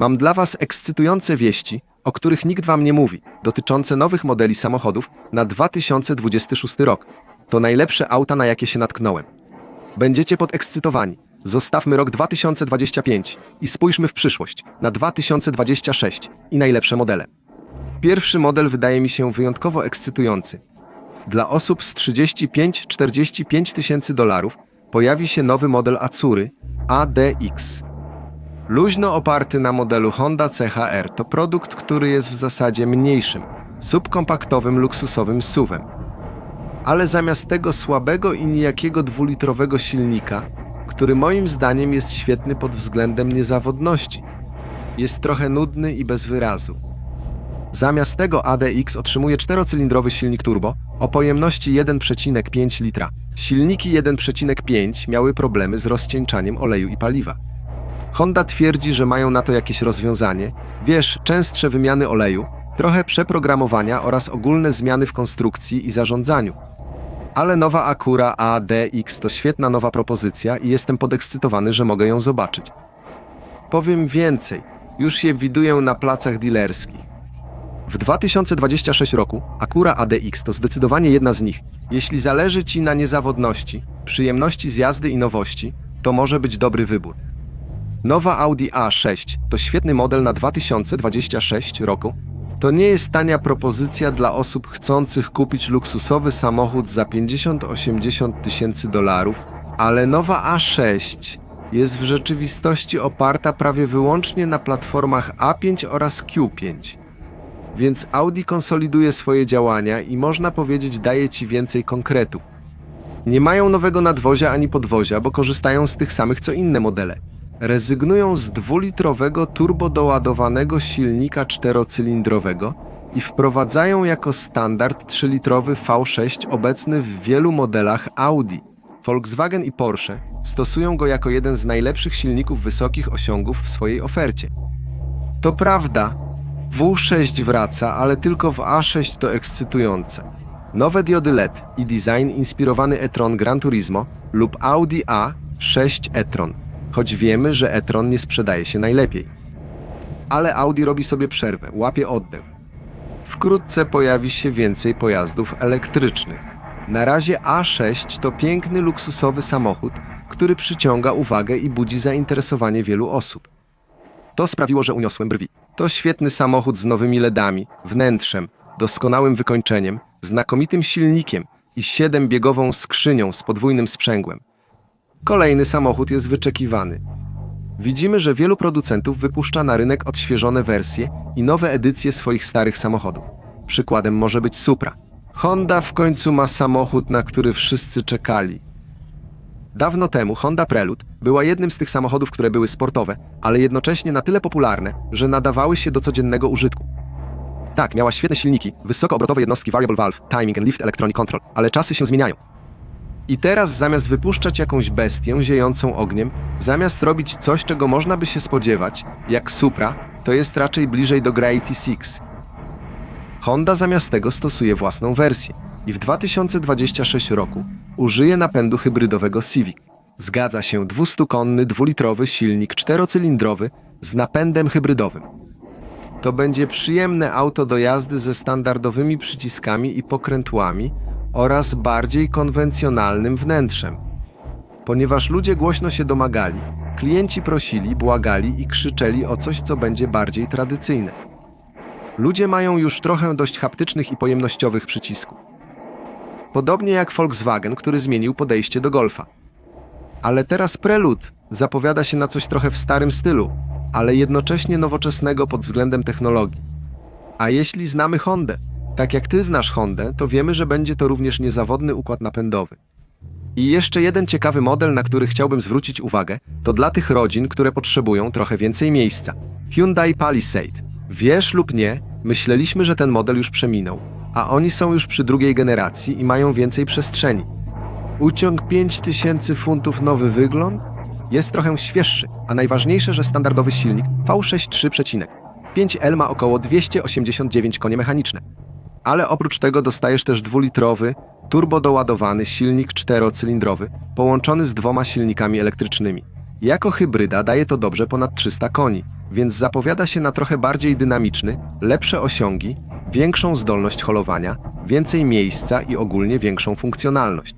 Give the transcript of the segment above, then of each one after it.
Mam dla Was ekscytujące wieści, o których nikt Wam nie mówi, dotyczące nowych modeli samochodów na 2026 rok. To najlepsze auta, na jakie się natknąłem. Będziecie podekscytowani. Zostawmy rok 2025 i spójrzmy w przyszłość, na 2026 i najlepsze modele. Pierwszy model wydaje mi się wyjątkowo ekscytujący. Dla osób z 35-45 tysięcy dolarów pojawi się nowy model Acury ADX. Luźno oparty na modelu Honda CHR to produkt, który jest w zasadzie mniejszym, subkompaktowym, luksusowym SUVem. Ale zamiast tego słabego i nijakiego dwulitrowego silnika, który moim zdaniem jest świetny pod względem niezawodności, jest trochę nudny i bez wyrazu. Zamiast tego ADX otrzymuje czterocylindrowy silnik turbo o pojemności 1,5 litra. Silniki 1,5 miały problemy z rozcieńczaniem oleju i paliwa. Honda twierdzi, że mają na to jakieś rozwiązanie. Wiesz, częstsze wymiany oleju, trochę przeprogramowania oraz ogólne zmiany w konstrukcji i zarządzaniu. Ale nowa Acura ADX to świetna nowa propozycja i jestem podekscytowany, że mogę ją zobaczyć. Powiem więcej, już je widuję na placach dealerskich. W 2026 roku Acura ADX to zdecydowanie jedna z nich. Jeśli zależy Ci na niezawodności, przyjemności z jazdy i nowości, to może być dobry wybór. Nowa Audi A6 to świetny model na 2026 roku. To nie jest tania propozycja dla osób chcących kupić luksusowy samochód za 50-80 tysięcy dolarów, ale nowa A6 jest w rzeczywistości oparta prawie wyłącznie na platformach A5 oraz Q5. Więc Audi konsoliduje swoje działania i można powiedzieć daje ci więcej konkretu. Nie mają nowego nadwozia ani podwozia, bo korzystają z tych samych co inne modele. Rezygnują z dwulitrowego turbodoładowanego silnika czterocylindrowego i wprowadzają jako standard 3-litrowy V6 obecny w wielu modelach Audi. Volkswagen i Porsche stosują go jako jeden z najlepszych silników wysokich osiągów w swojej ofercie. To prawda, W6 wraca, ale tylko w A6 to ekscytujące. Nowe diody LED i design inspirowany e-tron Gran Turismo lub Audi A6 e-tron, choć wiemy, że e-tron nie sprzedaje się najlepiej. Ale Audi robi sobie przerwę, łapie oddech. Wkrótce pojawi się więcej pojazdów elektrycznych. Na razie A6 to piękny, luksusowy samochód, który przyciąga uwagę i budzi zainteresowanie wielu osób. To sprawiło, że uniosłem brwi. To świetny samochód z nowymi LEDami, wnętrzem, doskonałym wykończeniem, znakomitym silnikiem i siedembiegową skrzynią z podwójnym sprzęgłem. Kolejny samochód jest wyczekiwany. Widzimy, że wielu producentów wypuszcza na rynek odświeżone wersje i nowe edycje swoich starych samochodów. Przykładem może być Supra. Honda w końcu ma samochód, na który wszyscy czekali. Dawno temu Honda Prelude była jednym z tych samochodów, które były sportowe, ale jednocześnie na tyle popularne, że nadawały się do codziennego użytku. Tak, miała świetne silniki, wysokoobrotowe jednostki Variable Valve, Timing and Lift Electronic Control, ale czasy się zmieniają. I teraz zamiast wypuszczać jakąś bestię ziejącą ogniem, zamiast robić coś, czego można by się spodziewać, jak Supra, to jest raczej bliżej do Gravity 6. Honda zamiast tego stosuje własną wersję i w 2026 roku użyje napędu hybrydowego Civic. Zgadza się 200-konny dwulitrowy silnik czterocylindrowy z napędem hybrydowym. To będzie przyjemne auto do jazdy ze standardowymi przyciskami i pokrętłami oraz bardziej konwencjonalnym wnętrzem. Ponieważ ludzie głośno się domagali, klienci prosili, błagali i krzyczeli o coś, co będzie bardziej tradycyjne. Ludzie mają już trochę dość haptycznych i pojemnościowych przycisków. Podobnie jak Volkswagen, który zmienił podejście do golfa. Ale teraz Prelude zapowiada się na coś trochę w starym stylu, ale jednocześnie nowoczesnego pod względem technologii. A jeśli znamy Hondę, tak jak ty znasz Hondę, to wiemy, że będzie to również niezawodny układ napędowy. I jeszcze jeden ciekawy model, na który chciałbym zwrócić uwagę, to dla tych rodzin, które potrzebują trochę więcej miejsca. Hyundai Palisade. Wiesz lub nie, myśleliśmy, że ten model już przeminął, a oni są już przy drugiej generacji i mają więcej przestrzeni. Uciąg 5000 funtów nowy wygląd? Jest trochę świeższy, a najważniejsze, że standardowy silnik V6 3,5 5L ma około 289 konie mechaniczne. Ale oprócz tego dostajesz też dwulitrowy, turbodoładowany silnik czterocylindrowy, połączony z dwoma silnikami elektrycznymi. Jako hybryda daje to dobrze ponad 300 koni. więc zapowiada się na trochę bardziej dynamiczny, lepsze osiągi, większą zdolność holowania, więcej miejsca i ogólnie większą funkcjonalność.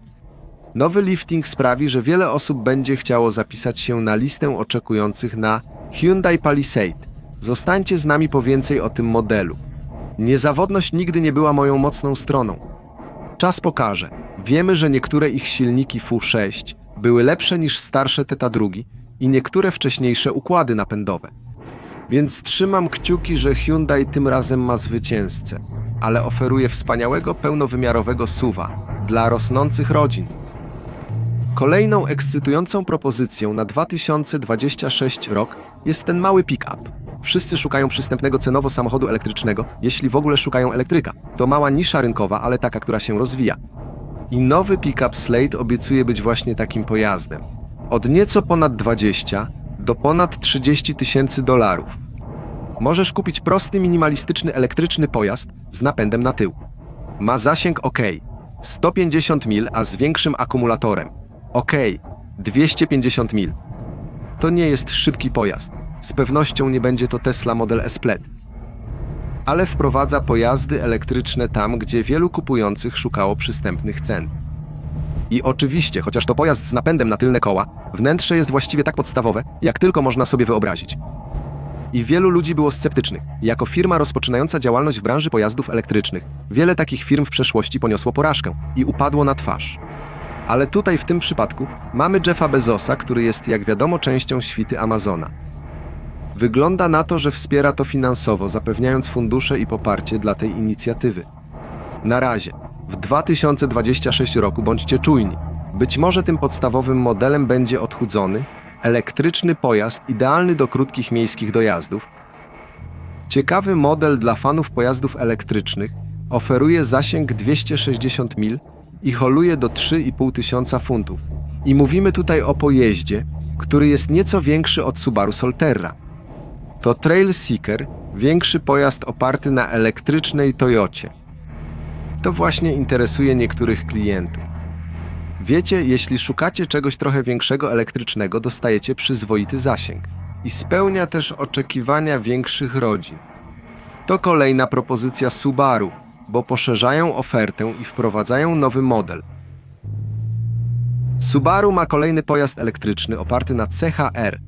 Nowy lifting sprawi, że wiele osób będzie chciało zapisać się na listę oczekujących na Hyundai Palisade. Zostańcie z nami po więcej o tym modelu. Niezawodność nigdy nie była moją mocną stroną. Czas pokaże. Wiemy, że niektóre ich silniki Fu6 były lepsze niż starsze Teta drugi i niektóre wcześniejsze układy napędowe. Więc trzymam kciuki, że Hyundai tym razem ma zwycięzcę, ale oferuje wspaniałego, pełnowymiarowego suwa dla rosnących rodzin. Kolejną ekscytującą propozycją na 2026 rok jest ten mały pick-up. Wszyscy szukają przystępnego cenowo samochodu elektrycznego, jeśli w ogóle szukają elektryka. To mała nisza rynkowa, ale taka, która się rozwija. I nowy pick-up Slate obiecuje być właśnie takim pojazdem. Od nieco ponad 20 do ponad 30 tysięcy dolarów. Możesz kupić prosty, minimalistyczny elektryczny pojazd z napędem na tył. Ma zasięg OK, 150 mil, a z większym akumulatorem. OK, 250 mil. To nie jest szybki pojazd. Z pewnością nie będzie to Tesla Model S Plaid. Ale wprowadza pojazdy elektryczne tam, gdzie wielu kupujących szukało przystępnych cen. I oczywiście, chociaż to pojazd z napędem na tylne koła, wnętrze jest właściwie tak podstawowe, jak tylko można sobie wyobrazić. I wielu ludzi było sceptycznych. Jako firma rozpoczynająca działalność w branży pojazdów elektrycznych, wiele takich firm w przeszłości poniosło porażkę i upadło na twarz. Ale tutaj w tym przypadku mamy Jeffa Bezosa, który jest, jak wiadomo, częścią świty Amazona. Wygląda na to, że wspiera to finansowo, zapewniając fundusze i poparcie dla tej inicjatywy. Na razie, w 2026 roku bądźcie czujni. Być może tym podstawowym modelem będzie odchudzony, elektryczny pojazd idealny do krótkich miejskich dojazdów. Ciekawy model dla fanów pojazdów elektrycznych oferuje zasięg 260 mil i holuje do 3,5 tysiąca funtów. I mówimy tutaj o pojeździe, który jest nieco większy od Subaru Solterra. To Trail Seeker, większy pojazd oparty na elektrycznej Toyocie. To właśnie interesuje niektórych klientów. Wiecie, jeśli szukacie czegoś trochę większego elektrycznego, dostajecie przyzwoity zasięg i spełnia też oczekiwania większych rodzin. To kolejna propozycja Subaru, bo poszerzają ofertę i wprowadzają nowy model. Subaru ma kolejny pojazd elektryczny oparty na CHR.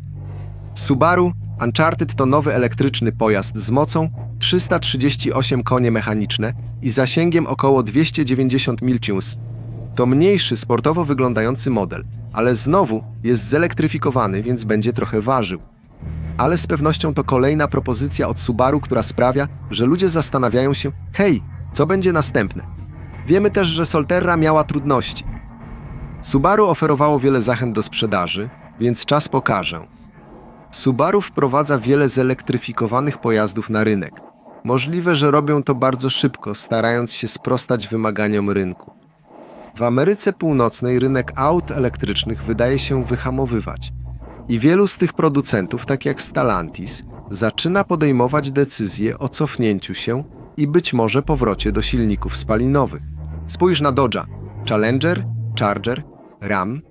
Subaru Uncharted to nowy elektryczny pojazd z mocą 338 konie mechaniczne i zasięgiem około 290 milcius. To mniejszy, sportowo wyglądający model, ale znowu jest zelektryfikowany, więc będzie trochę ważył. Ale z pewnością to kolejna propozycja od Subaru, która sprawia, że ludzie zastanawiają się: hej, co będzie następne? Wiemy też, że Solterra miała trudności. Subaru oferowało wiele zachęt do sprzedaży, więc czas pokaże. Subaru wprowadza wiele zelektryfikowanych pojazdów na rynek. Możliwe, że robią to bardzo szybko, starając się sprostać wymaganiom rynku. W Ameryce Północnej rynek aut elektrycznych wydaje się wyhamowywać. I wielu z tych producentów, tak jak Stellantis, zaczyna podejmować decyzje o cofnięciu się i być może powrocie do silników spalinowych. Spójrz na Dodge'a, Challenger, Charger, Ram.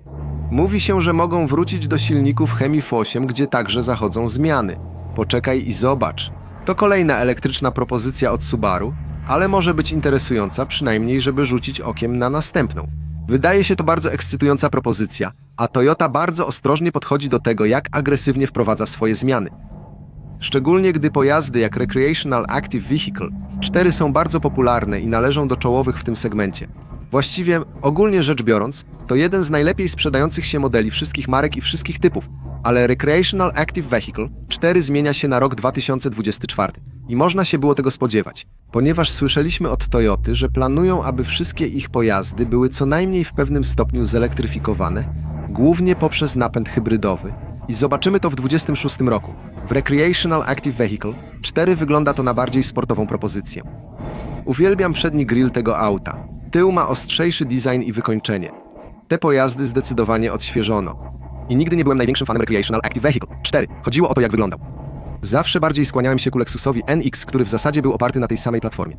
Mówi się, że mogą wrócić do silników Hemi 8, gdzie także zachodzą zmiany. Poczekaj i zobacz. To kolejna elektryczna propozycja od Subaru, ale może być interesująca przynajmniej, żeby rzucić okiem na następną. Wydaje się to bardzo ekscytująca propozycja, a Toyota bardzo ostrożnie podchodzi do tego, jak agresywnie wprowadza swoje zmiany. Szczególnie gdy pojazdy jak Recreational Active Vehicle 4 są bardzo popularne i należą do czołowych w tym segmencie. Właściwie, ogólnie rzecz biorąc, to jeden z najlepiej sprzedających się modeli wszystkich marek i wszystkich typów, ale Recreational Active Vehicle 4 zmienia się na rok 2024 i można się było tego spodziewać, ponieważ słyszeliśmy od Toyoty, że planują, aby wszystkie ich pojazdy były co najmniej w pewnym stopniu zelektryfikowane, głównie poprzez napęd hybrydowy. I zobaczymy to w 26 roku. W Recreational Active Vehicle 4 wygląda to na bardziej sportową propozycję. Uwielbiam przedni grill tego auta. Tył ma ostrzejszy design i wykończenie. Te pojazdy zdecydowanie odświeżono. I nigdy nie byłem największym fanem Recreational Active Vehicle 4. Chodziło o to, jak wyglądał. Zawsze bardziej skłaniałem się ku Lexusowi NX, który w zasadzie był oparty na tej samej platformie.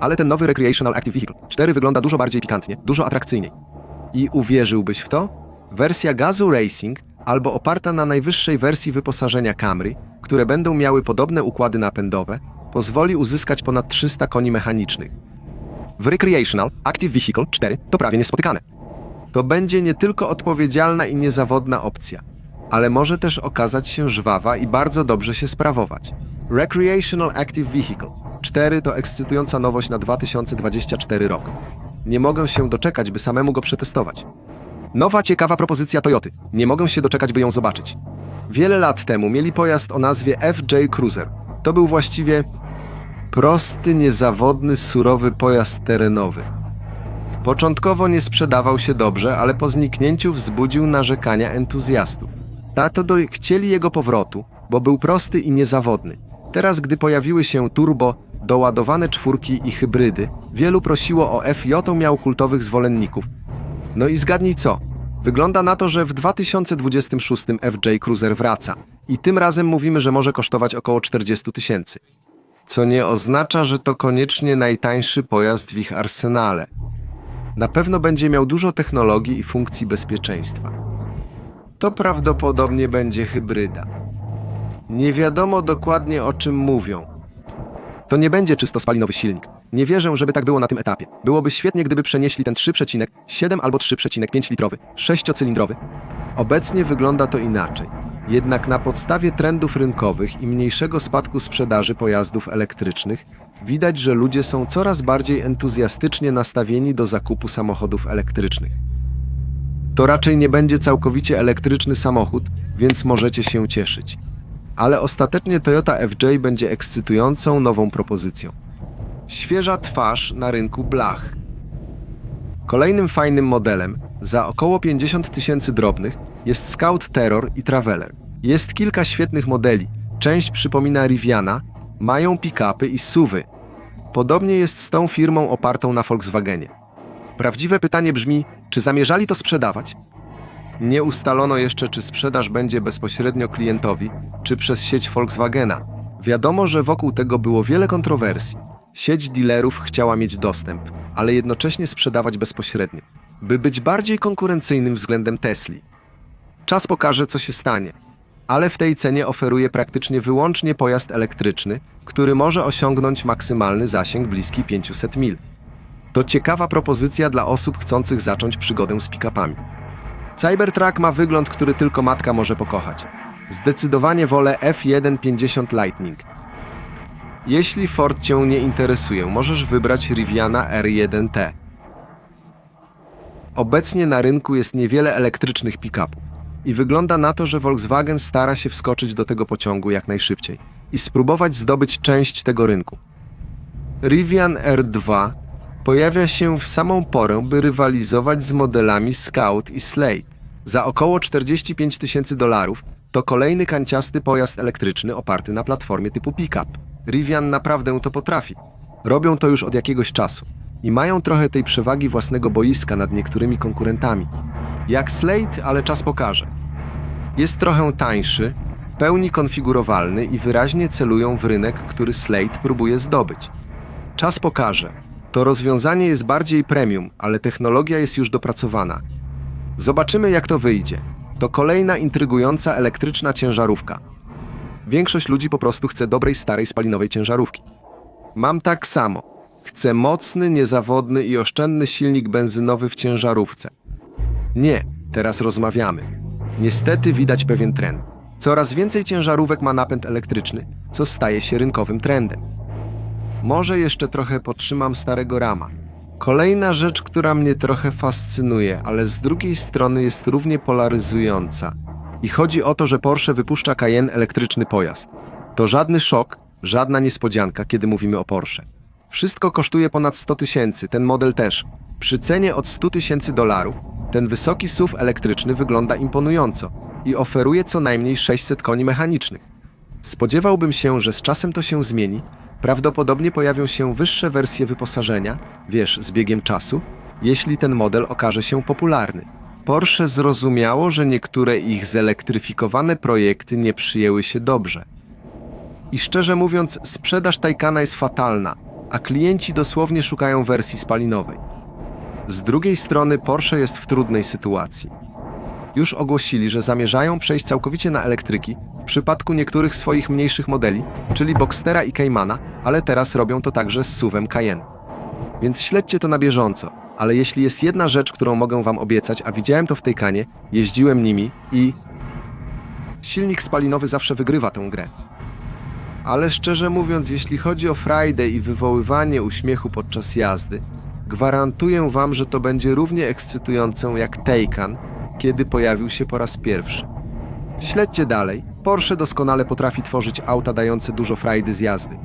Ale ten nowy Recreational Active Vehicle 4 wygląda dużo bardziej pikantnie, dużo atrakcyjniej. I uwierzyłbyś w to? Wersja gazu Racing albo oparta na najwyższej wersji wyposażenia Camry, które będą miały podobne układy napędowe, pozwoli uzyskać ponad 300 koni mechanicznych. W Recreational Active Vehicle 4 to prawie niespotykane. To będzie nie tylko odpowiedzialna i niezawodna opcja, ale może też okazać się żwawa i bardzo dobrze się sprawować. Recreational Active Vehicle 4 to ekscytująca nowość na 2024 rok. Nie mogę się doczekać, by samemu go przetestować. Nowa, ciekawa propozycja Toyoty. Nie mogę się doczekać, by ją zobaczyć. Wiele lat temu mieli pojazd o nazwie FJ Cruiser. To był właściwie prosty, niezawodny, surowy pojazd terenowy. Początkowo nie sprzedawał się dobrze, ale po zniknięciu wzbudził narzekania entuzjastów. Tato do... chcieli jego powrotu, bo był prosty i niezawodny. Teraz, gdy pojawiły się turbo, doładowane czwórki i hybrydy, wielu prosiło o FJ, miał kultowych zwolenników. No i zgadnij co? Wygląda na to, że w 2026 FJ Cruiser wraca i tym razem mówimy, że może kosztować około 40 tysięcy. Co nie oznacza, że to koniecznie najtańszy pojazd w ich arsenale. Na pewno będzie miał dużo technologii i funkcji bezpieczeństwa. To prawdopodobnie będzie hybryda. Nie wiadomo dokładnie o czym mówią. To nie będzie czysto spalinowy silnik. Nie wierzę, żeby tak było na tym etapie. Byłoby świetnie, gdyby przenieśli ten 3,7 albo 3,5 litrowy, sześciocylindrowy. Obecnie wygląda to inaczej. Jednak na podstawie trendów rynkowych i mniejszego spadku sprzedaży pojazdów elektrycznych widać, że ludzie są coraz bardziej entuzjastycznie nastawieni do zakupu samochodów elektrycznych. To raczej nie będzie całkowicie elektryczny samochód, więc możecie się cieszyć. Ale ostatecznie Toyota FJ będzie ekscytującą nową propozycją. Świeża twarz na rynku blach. Kolejnym fajnym modelem, za około 50 tysięcy drobnych, jest Scout Terror i Traveler. Jest kilka świetnych modeli. Część przypomina Riviana, mają pick-upy i suwy. Podobnie jest z tą firmą opartą na Volkswagenie. Prawdziwe pytanie brzmi, czy zamierzali to sprzedawać? Nie ustalono jeszcze, czy sprzedaż będzie bezpośrednio klientowi, czy przez sieć Volkswagena. Wiadomo, że wokół tego było wiele kontrowersji. Sieć dealerów chciała mieć dostęp, ale jednocześnie sprzedawać bezpośrednio, by być bardziej konkurencyjnym względem Tesli. Czas pokaże, co się stanie, ale w tej cenie oferuje praktycznie wyłącznie pojazd elektryczny, który może osiągnąć maksymalny zasięg bliski 500 mil. To ciekawa propozycja dla osób chcących zacząć przygodę z pick-upami. Cybertruck ma wygląd, który tylko matka może pokochać. Zdecydowanie wolę F150 Lightning. Jeśli Ford Cię nie interesuje, możesz wybrać Riviana R1T. Obecnie na rynku jest niewiele elektrycznych pick-upów i wygląda na to, że Volkswagen stara się wskoczyć do tego pociągu jak najszybciej i spróbować zdobyć część tego rynku. Rivian R2 pojawia się w samą porę, by rywalizować z modelami Scout i Slate. Za około 45 tysięcy dolarów to kolejny kanciasty pojazd elektryczny oparty na platformie typu pickup. Rivian naprawdę to potrafi. Robią to już od jakiegoś czasu i mają trochę tej przewagi własnego boiska nad niektórymi konkurentami. Jak Slate, ale czas pokaże. Jest trochę tańszy, w pełni konfigurowalny i wyraźnie celują w rynek, który Slate próbuje zdobyć. Czas pokaże. To rozwiązanie jest bardziej premium, ale technologia jest już dopracowana. Zobaczymy, jak to wyjdzie. To kolejna intrygująca elektryczna ciężarówka. Większość ludzi po prostu chce dobrej, starej, spalinowej ciężarówki. Mam tak samo. Chcę mocny, niezawodny i oszczędny silnik benzynowy w ciężarówce. Nie, teraz rozmawiamy. Niestety widać pewien trend. Coraz więcej ciężarówek ma napęd elektryczny, co staje się rynkowym trendem. Może jeszcze trochę potrzymam starego rama. Kolejna rzecz, która mnie trochę fascynuje, ale z drugiej strony jest równie polaryzująca. I chodzi o to, że Porsche wypuszcza Cayenne elektryczny pojazd. To żadny szok, żadna niespodzianka, kiedy mówimy o Porsche. Wszystko kosztuje ponad 100 tysięcy, ten model też. Przy cenie od 100 tysięcy dolarów, ten wysoki SUV elektryczny wygląda imponująco i oferuje co najmniej 600 koni mechanicznych. Spodziewałbym się, że z czasem to się zmieni. Prawdopodobnie pojawią się wyższe wersje wyposażenia, wiesz, z biegiem czasu, jeśli ten model okaże się popularny. Porsche zrozumiało, że niektóre ich zelektryfikowane projekty nie przyjęły się dobrze. I szczerze mówiąc, sprzedaż Taycana jest fatalna, a klienci dosłownie szukają wersji spalinowej. Z drugiej strony Porsche jest w trudnej sytuacji. już ogłosili, że zamierzają przejść całkowicie na elektryki w przypadku niektórych swoich mniejszych modeli, czyli Boxstera i Caymana, ale teraz robią to także z SUVem Cayenne. Więc śledźcie to na bieżąco. Ale jeśli jest jedna rzecz, którą mogę wam obiecać, a widziałem to w tej kanie, jeździłem nimi i... Silnik spalinowy zawsze wygrywa tę grę. Ale szczerze mówiąc, jeśli chodzi o Friday i wywoływanie uśmiechu podczas jazdy, gwarantuję wam, że to będzie równie ekscytujące jak Taycan, kiedy pojawił się po raz pierwszy. Śledźcie dalej. Porsche doskonale potrafi tworzyć auta dające dużo frajdy z jazdy.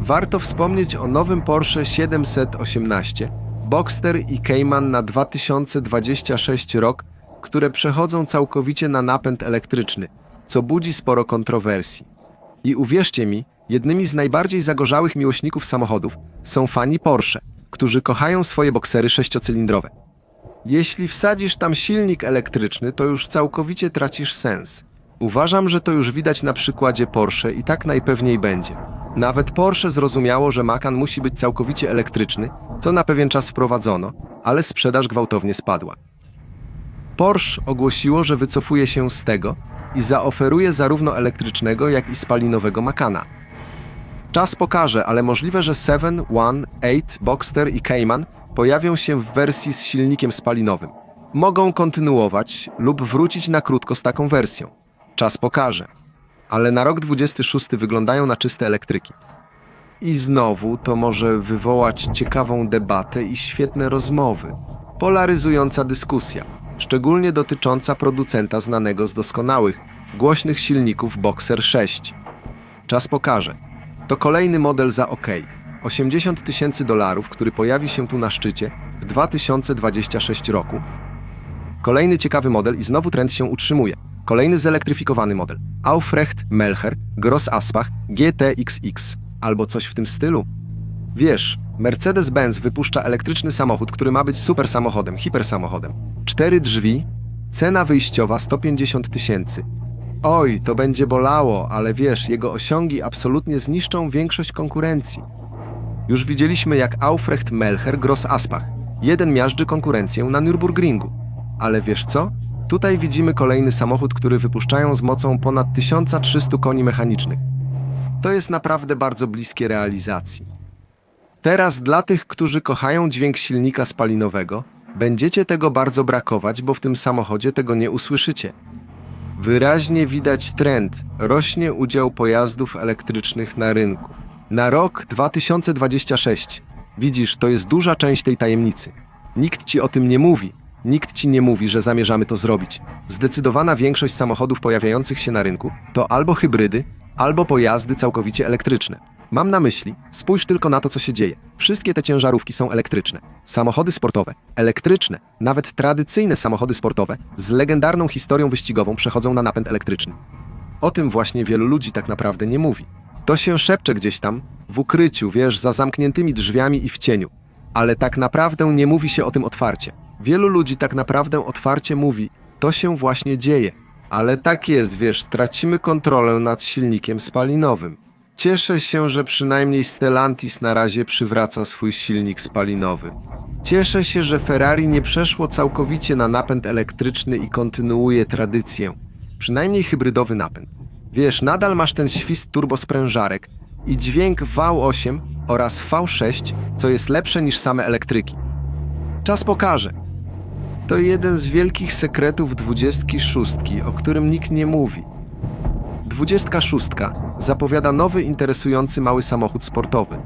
Warto wspomnieć o nowym Porsche 718, Boxster i Cayman na 2026 rok, które przechodzą całkowicie na napęd elektryczny, co budzi sporo kontrowersji. I uwierzcie mi, jednymi z najbardziej zagorzałych miłośników samochodów są fani Porsche, którzy kochają swoje boksery sześciocylindrowe. Jeśli wsadzisz tam silnik elektryczny, to już całkowicie tracisz sens. Uważam, że to już widać na przykładzie Porsche i tak najpewniej będzie. Nawet Porsche zrozumiało, że Macan musi być całkowicie elektryczny, co na pewien czas wprowadzono, ale sprzedaż gwałtownie spadła. Porsche ogłosiło, że wycofuje się z tego i zaoferuje zarówno elektrycznego, jak i spalinowego Macana. Czas pokaże, ale możliwe, że 7, 1, 8, Boxster i Cayman pojawią się w wersji z silnikiem spalinowym. Mogą kontynuować lub wrócić na krótko z taką wersją. Czas pokaże. Ale na rok 26 wyglądają na czyste elektryki. I znowu to może wywołać ciekawą debatę i świetne rozmowy. Polaryzująca dyskusja, szczególnie dotycząca producenta znanego z doskonałych, głośnych silników Boxer 6. Czas pokaże. To kolejny model za OK. 80 tysięcy dolarów, który pojawi się tu na szczycie w 2026 roku. Kolejny ciekawy model i znowu trend się utrzymuje. Kolejny zelektryfikowany model. Aufrecht Melcher Gross Aspach GTXX albo coś w tym stylu. Wiesz, Mercedes-Benz wypuszcza elektryczny samochód, który ma być super samochodem, hipersamochodem. Cztery drzwi, cena wyjściowa 150 tysięcy. Oj, to będzie bolało, ale wiesz, jego osiągi absolutnie zniszczą większość konkurencji. Już widzieliśmy, jak Aufrecht Melcher Gross Aspach. Jeden miażdży konkurencję na Nürburgringu. Ale wiesz co? Tutaj widzimy kolejny samochód, który wypuszczają z mocą ponad 1300 koni mechanicznych. To jest naprawdę bardzo bliskie realizacji. Teraz dla tych, którzy kochają dźwięk silnika spalinowego, będziecie tego bardzo brakować, bo w tym samochodzie tego nie usłyszycie. Wyraźnie widać trend, rośnie udział pojazdów elektrycznych na rynku. Na rok 2026. Widzisz, to jest duża część tej tajemnicy. Nikt ci o tym nie mówi. Nikt ci nie mówi, że zamierzamy to zrobić. Zdecydowana większość samochodów pojawiających się na rynku to albo hybrydy, albo pojazdy całkowicie elektryczne. Mam na myśli, spójrz tylko na to, co się dzieje. Wszystkie te ciężarówki są elektryczne. Samochody sportowe, elektryczne, nawet tradycyjne samochody sportowe z legendarną historią wyścigową przechodzą na napęd elektryczny. O tym właśnie wielu ludzi tak naprawdę nie mówi. To się szepcze gdzieś tam, w ukryciu, wiesz, za zamkniętymi drzwiami i w cieniu. Ale tak naprawdę nie mówi się o tym otwarcie. Wielu ludzi tak naprawdę otwarcie mówi, to się właśnie dzieje. Ale tak jest, wiesz, tracimy kontrolę nad silnikiem spalinowym. Cieszę się, że przynajmniej Stellantis na razie przywraca swój silnik spalinowy. Cieszę się, że Ferrari nie przeszło całkowicie na napęd elektryczny i kontynuuje tradycję. Przynajmniej hybrydowy napęd. Wiesz, nadal masz ten świst turbosprężarek i dźwięk V8 oraz V6, co jest lepsze niż same elektryki. Czas pokaże. To jeden z wielkich sekretów 26, o którym nikt nie mówi. 26 zapowiada nowy, interesujący mały samochód sportowy.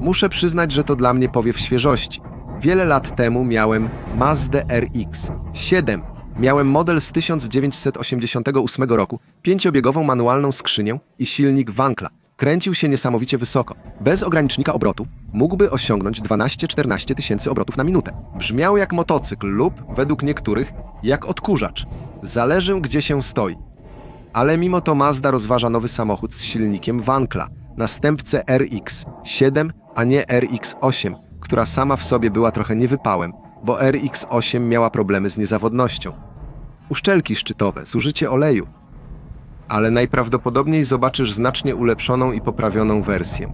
Muszę przyznać, że to dla mnie powiew świeżości. Wiele lat temu miałem Mazda RX 7. Miałem model z 1988 roku, pięciobiegową manualną skrzynię i silnik Wankla. Kręcił się niesamowicie wysoko. Bez ogranicznika obrotu mógłby osiągnąć 12-14 tysięcy obrotów na minutę. Brzmiał jak motocykl lub, według niektórych, jak odkurzacz. Zależy, gdzie się stoi. Ale mimo to Mazda rozważa nowy samochód z silnikiem Wankla, następcę RX 7, a nie RX 8, która sama w sobie była trochę niewypałem, bo RX 8 miała problemy z niezawodnością. Uszczelki szczytowe, zużycie oleju. Ale najprawdopodobniej zobaczysz znacznie ulepszoną i poprawioną wersję.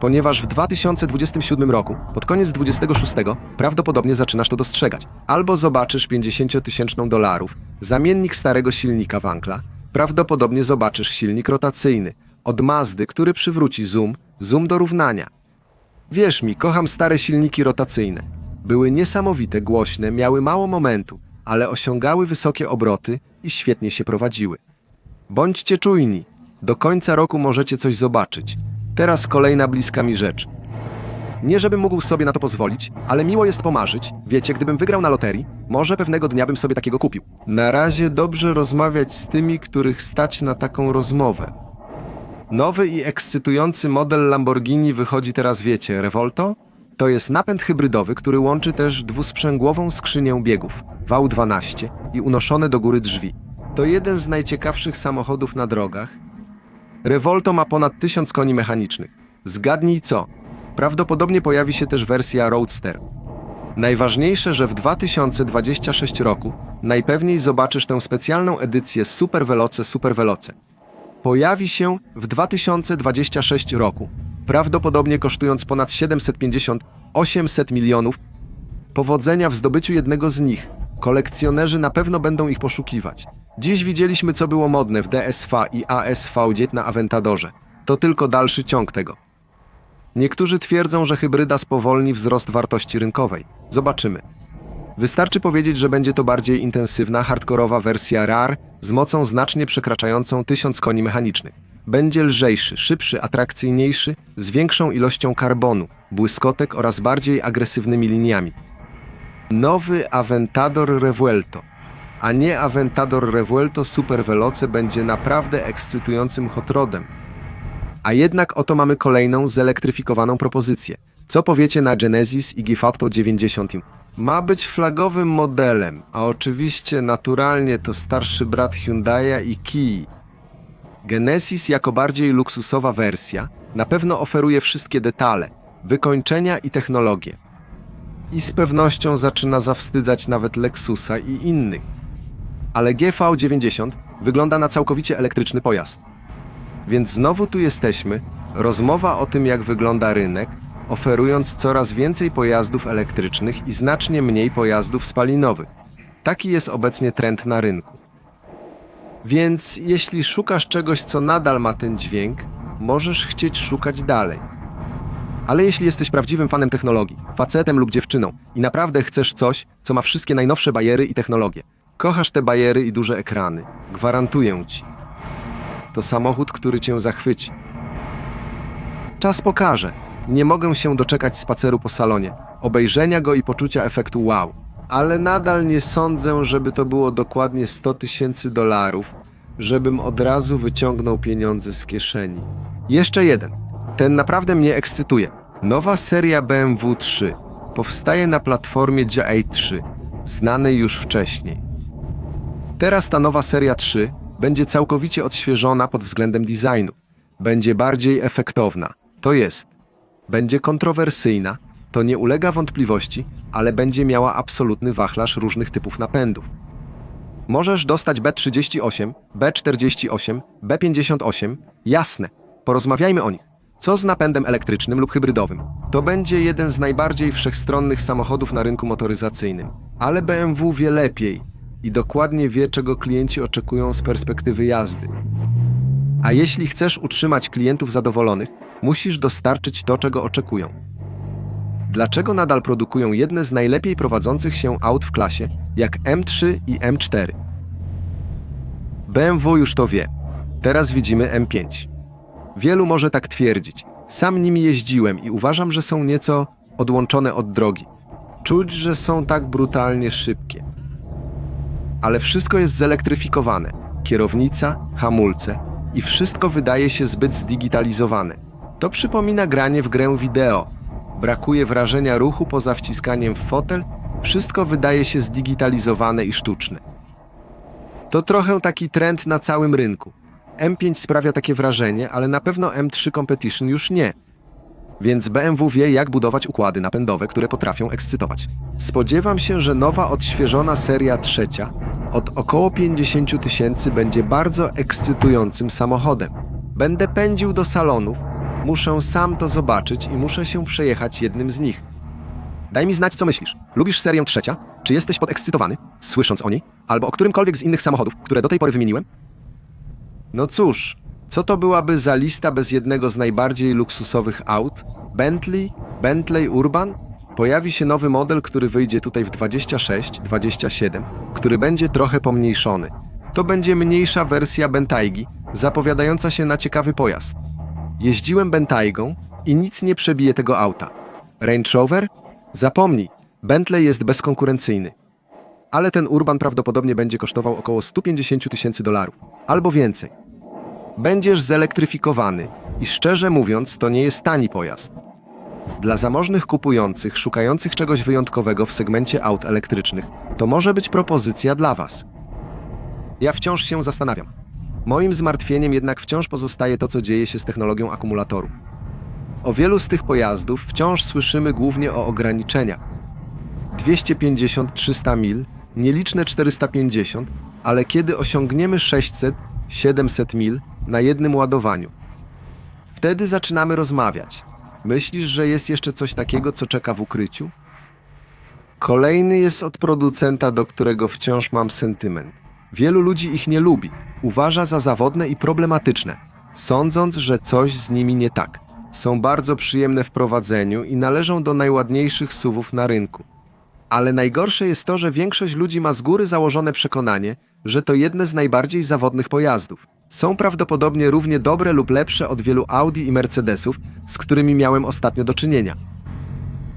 ponieważ w 2027 roku, pod koniec 26, prawdopodobnie zaczynasz to dostrzegać. Albo zobaczysz 50-tysięczną dolarów, zamiennik starego silnika Wankla, prawdopodobnie zobaczysz silnik rotacyjny od Mazdy, który przywróci zoom, zoom do równania. Wierz mi, kocham stare silniki rotacyjne. Były niesamowite, głośne, miały mało momentu, ale osiągały wysokie obroty i świetnie się prowadziły. Bądźcie czujni. Do końca roku możecie coś zobaczyć. Teraz kolejna bliska mi rzecz. Nie żebym mógł sobie na to pozwolić, ale miło jest pomarzyć. Wiecie, gdybym wygrał na loterii, może pewnego dnia bym sobie takiego kupił. Na razie dobrze rozmawiać z tymi, których stać na taką rozmowę. Nowy i ekscytujący model Lamborghini wychodzi teraz, wiecie, Revolto? To jest napęd hybrydowy, który łączy też dwusprzęgłową skrzynię biegów, V12 i unoszone do góry drzwi. To jeden z najciekawszych samochodów na drogach. Revolto ma ponad 1000 koni mechanicznych. Zgadnij co? Prawdopodobnie pojawi się też wersja Roadster. Najważniejsze, że w 2026 roku najpewniej zobaczysz tę specjalną edycję Super Veloce Super Veloce. Pojawi się w 2026 roku, prawdopodobnie kosztując ponad 750-800 milionów. Powodzenia w zdobyciu jednego z nich. Kolekcjonerzy na pewno będą ich poszukiwać. Dziś widzieliśmy, co było modne w DSV i ASV na Aventadorze. To tylko dalszy ciąg tego. Niektórzy twierdzą, że hybryda spowolni wzrost wartości rynkowej. Zobaczymy. Wystarczy powiedzieć, że będzie to bardziej intensywna, hardkorowa wersja RAR z mocą znacznie przekraczającą 1000 koni mechanicznych. Będzie lżejszy, szybszy, atrakcyjniejszy, z większą ilością karbonu, błyskotek oraz bardziej agresywnymi liniami. Nowy Aventador Revuelto, a nie Aventador Revuelto Super Veloce będzie naprawdę ekscytującym hot rodem. A jednak oto mamy kolejną zelektryfikowaną propozycję. Co powiecie na Genesis i Gifatto 90? Ma być flagowym modelem, a oczywiście naturalnie to starszy brat Hyundai'a i Kii. Genesis jako bardziej luksusowa wersja na pewno oferuje wszystkie detale, wykończenia i technologie. I z pewnością zaczyna zawstydzać nawet Lexusa i innych. Ale GV90 wygląda na całkowicie elektryczny pojazd. Więc znowu tu jesteśmy, rozmowa o tym, jak wygląda rynek, oferując coraz więcej pojazdów elektrycznych i znacznie mniej pojazdów spalinowych. Taki jest obecnie trend na rynku. Więc jeśli szukasz czegoś, co nadal ma ten dźwięk, możesz chcieć szukać dalej. Ale jeśli jesteś prawdziwym fanem technologii, facetem lub dziewczyną i naprawdę chcesz coś, co ma wszystkie najnowsze bajery i technologie, kochasz te bajery i duże ekrany, gwarantuję ci. To samochód, który cię zachwyci. Czas pokaże. Nie mogę się doczekać spaceru po salonie, obejrzenia go i poczucia efektu wow. Ale nadal nie sądzę, żeby to było dokładnie 100 tysięcy dolarów, żebym od razu wyciągnął pieniądze z kieszeni. Jeszcze jeden. Ten naprawdę mnie ekscytuje. Nowa seria BMW 3 powstaje na platformie GA3, znanej już wcześniej. Teraz ta nowa seria 3 będzie całkowicie odświeżona pod względem designu. Będzie bardziej efektowna. To jest. Będzie kontrowersyjna, to nie ulega wątpliwości, ale będzie miała absolutny wachlarz różnych typów napędów. Możesz dostać B38, B48, B58, jasne. Porozmawiajmy o nich. Co z napędem elektrycznym lub hybrydowym? To będzie jeden z najbardziej wszechstronnych samochodów na rynku motoryzacyjnym. Ale BMW wie lepiej i dokładnie wie, czego klienci oczekują z perspektywy jazdy. A jeśli chcesz utrzymać klientów zadowolonych, musisz dostarczyć to, czego oczekują. Dlaczego nadal produkują jedne z najlepiej prowadzących się aut w klasie, jak M3 i M4? BMW już to wie. Teraz widzimy M5. Wielu może tak twierdzić. Sam nimi jeździłem i uważam, że są nieco odłączone od drogi. Czuć, że są tak brutalnie szybkie. Ale wszystko jest zelektryfikowane. Kierownica, hamulce i wszystko wydaje się zbyt zdigitalizowane. To przypomina granie w grę wideo. Brakuje wrażenia ruchu poza wciskaniem w fotel, wszystko wydaje się zdigitalizowane i sztuczne. To trochę taki trend na całym rynku. M5 sprawia takie wrażenie, ale na pewno M3 Competition już nie. Więc BMW wie, jak budować układy napędowe, które potrafią ekscytować. Spodziewam się, że nowa, odświeżona seria trzecia od około 50 tysięcy będzie bardzo ekscytującym samochodem. Będę pędził do salonów, Muszę sam to zobaczyć i muszę się przejechać jednym z nich. Daj mi znać, co myślisz. Lubisz serię trzecia? Czy jesteś podekscytowany, słysząc o niej? Albo o którymkolwiek z innych samochodów, które do tej pory wymieniłem? No cóż, co to byłaby za lista bez jednego z najbardziej luksusowych aut? Bentley? Bentley Urban? Pojawi się nowy model, który wyjdzie tutaj w 26, 27, który będzie trochę pomniejszony. To będzie mniejsza wersja Bentaigi, zapowiadająca się na ciekawy pojazd. Jeździłem Bentaigą i nic nie przebije tego auta. Range Rover? Zapomnij, Bentley jest bezkonkurencyjny. Ale ten Urban prawdopodobnie będzie kosztował około 150 tysięcy dolarów, albo więcej. Będziesz zelektryfikowany i szczerze mówiąc, to nie jest tani pojazd. Dla zamożnych kupujących, szukających czegoś wyjątkowego w segmencie aut elektrycznych, to może być propozycja dla Was. Ja wciąż się zastanawiam. Moim zmartwieniem jednak wciąż pozostaje to, co dzieje się z technologią akumulatorów. O wielu z tych pojazdów wciąż słyszymy głównie o ograniczeniach. 250-300 mil, nieliczne 450, ale kiedy osiągniemy 600-700 mil na jednym ładowaniu, wtedy zaczynamy rozmawiać. Myślisz, że jest jeszcze coś takiego, co czeka w ukryciu? Kolejny jest od producenta, do którego wciąż mam sentyment. Wielu ludzi ich nie lubi, uważa za zawodne i problematyczne, sądząc, że coś z nimi nie tak. Są bardzo przyjemne w prowadzeniu i należą do najładniejszych suwów na rynku. Ale najgorsze jest to, że większość ludzi ma z góry założone przekonanie, że to jedne z najbardziej zawodnych pojazdów. Są prawdopodobnie równie dobre lub lepsze od wielu Audi i Mercedesów, z którymi miałem ostatnio do czynienia.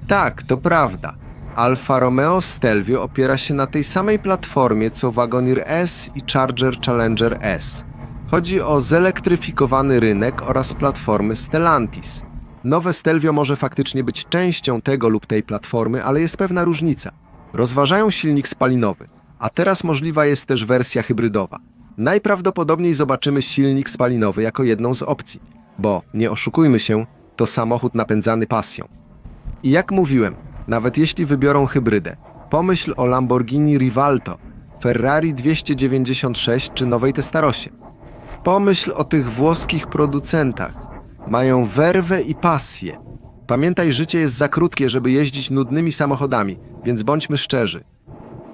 Tak, to prawda. Alfa Romeo Stelvio opiera się na tej samej platformie co Wagoneer S i Charger Challenger S. Chodzi o zelektryfikowany rynek oraz platformy Stellantis. Nowe Stelvio może faktycznie być częścią tego lub tej platformy, ale jest pewna różnica. Rozważają silnik spalinowy, a teraz możliwa jest też wersja hybrydowa. Najprawdopodobniej zobaczymy silnik spalinowy jako jedną z opcji, bo nie oszukujmy się, to samochód napędzany pasją. I jak mówiłem, nawet jeśli wybiorą hybrydę, pomyśl o Lamborghini Rivalto, Ferrari 296 czy nowej Testarosie. Pomyśl o tych włoskich producentach. Mają werwę i pasję. Pamiętaj, życie jest za krótkie, żeby jeździć nudnymi samochodami, więc bądźmy szczerzy.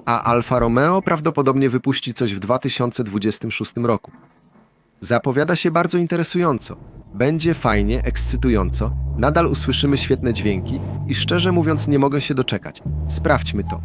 A Alfa Romeo prawdopodobnie wypuści coś w 2026 roku. Zapowiada się bardzo interesująco. Będzie fajnie, ekscytująco, nadal usłyszymy świetne dźwięki i szczerze mówiąc nie mogę się doczekać. Sprawdźmy to.